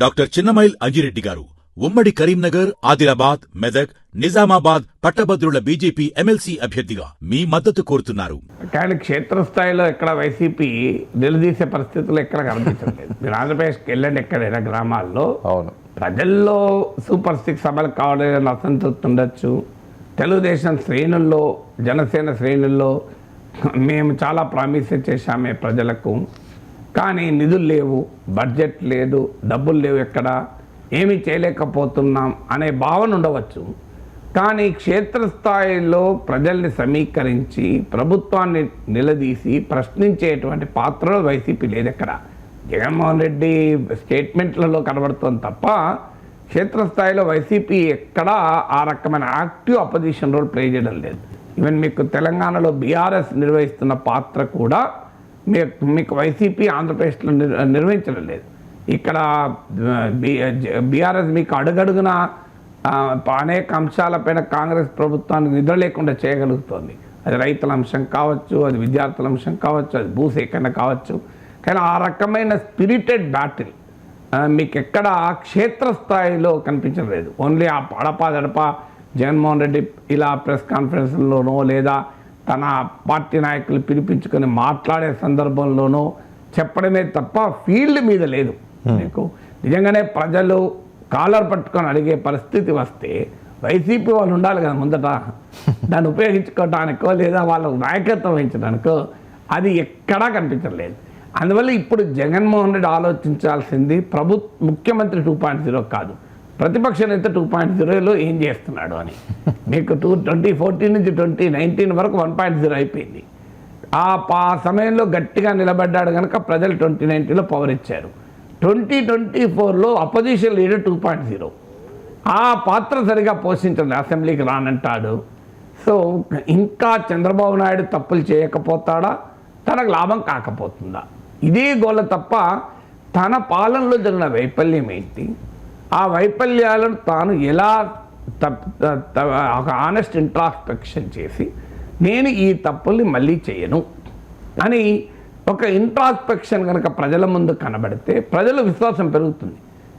Doctor Chinnamail Anji Reddy గారు ఉమ్మడి కరీంనగర్ ఆదిలాబాద్ మెదక్ నిజామాబాద్ పట్టభద్రుల బీజేపీ ఎమ్మెల్సీ అభ్యర్థిగా మీ మద్దతు కోరుతున్నారు. కానీ క్షేత్రస్థాయిలో ఎక్కడ వైసీపీ నిలదీసే పరిస్థితులు ఎక్కడ కనిపించట్లేదు. మీరు ఆంధ్రప్రదేశ్కి వెళ్ళండి ఎక్కడైనా గ్రామాల్లో. అవును. ప్రజల్లో సూపర్ సిక్స్ అమలు కావడం అసంతృప్తి ఉండొచ్చు. తెలుగుదేశం శ్రేణుల్లో జనసేన శ్రేణుల్లో మేము చాలా ప్రామిస్ చేశామే ప్రజలకు. కానీ నిధులు లేవు బడ్జెట్ లేదు డబ్బులు లేవు ఎక్కడ? ఏమీ చేయలేకపోతున్నాం అనే భావన ఉండవచ్చు. కానీ క్షేత్రస్థాయిలో ప్రజల్ని సమీకరించి ప్రభుత్వాన్ని నిలదీసి ప్రశ్నించేటువంటి పాత్రలో వైసీపీ లేదు ఎక్కడ. జగన్మోహన్ రెడ్డి స్టేట్మెంట్లలో కనబడుతుంది తప్ప క్షేత్రస్థాయిలో వైసీపీ ఎక్కడా ఆ రకమైన యాక్టివ్ అపోజిషన్ రోల్ ప్లే చేయడం లేదు. ఈవెన్ మీకు తెలంగాణలో బీఆర్ఎస్ నిర్వహిస్తున్న పాత్ర కూడా మీకు మీకు వైసీపీ ఆంధ్రప్రదేశ్లో నిర్వహించడం లేదు. ఇక్కడ బీఆర్ఎస్ మీకు అడుగడుగున అనేక అంశాలపైన కాంగ్రెస్ ప్రభుత్వానికి నిద్ర లేకుండా చేయగలుగుతోంది. అది రైతుల అంశం కావచ్చు అది విద్యార్థుల అంశం కావచ్చు అది భూసేకరణ కావచ్చు. కానీ ఆ రకమైన స్పిరిటెడ్ బ్యాటిల్ మీకు ఎక్కడ క్షేత్రస్థాయిలో కనిపించలేదు ఓన్లీ ఆ పడప జగన్మోహన్ రెడ్డి ఇలా ప్రెస్ కాన్ఫరెన్స్లోనో లేదా తన పార్టీ నాయకులు పిలిపించుకొని మాట్లాడే సందర్భంలోనో చెప్పడమే తప్ప ఫీల్డ్ మీద లేదు. మీకు నిజంగానే ప్రజలు కాలర్ పట్టుకొని అడిగే పరిస్థితి వస్తే వైసీపీ వాళ్ళు ఉండాలి కదా ముందట. దాన్ని ఉపయోగించుకోవటానికో లేదా వాళ్ళ నాయకత్వం వహించడానికో అది ఎక్కడా కనిపించలేదు అందువల్ల ఇప్పుడు జగన్మోహన్ రెడ్డి ఆలోచించాల్సింది ప్రభు ముఖ్యమంత్రి టూ పాయింట్ జీరో కాదు. ప్రతిపక్ష నేత టూ పాయింట్ జీరోలో ఏం చేస్తున్నాడు అని. మీకు టూ ట్వంటీ ఫోర్టీన్ నుంచి ట్వంటీ నైన్టీన్ వరకు వన్ పాయింట్ జీరో అయిపోయింది. ఆ పా సమయంలో గట్టిగా నిలబడ్డాడు కనుక ప్రజలు ట్వంటీ నైన్టీన్లో పవర్ ఇచ్చారు. ట్వంటీ ట్వంటీ ఫోర్లో opposition leader two point zero ఆ పాత్ర సరిగా పోషించండి అసెంబ్లీకి రానంటాడు. సో ఇంకా చంద్రబాబు నాయుడు తప్పులు చేయకపోతాడా? తనకు లాభం కాకపోతుందా? ఇదే గోల తప్ప తన పాలనలో జరిగిన వైఫల్యం ఏంటి? ఆ వైఫల్యాలను తాను ఎలా తప్- త- ఒక ఆనెస్ట్ ఇంట్రాస్పెక్షన్ చేసి నేను ఈ తప్పుల్ని మళ్ళీ చేయను అని ఒక ఇంట్రాస్పెక్షన్ కనుక ప్రజల ముందు కనబడితే ప్రజల విశ్వాసం పెరుగుతుంది.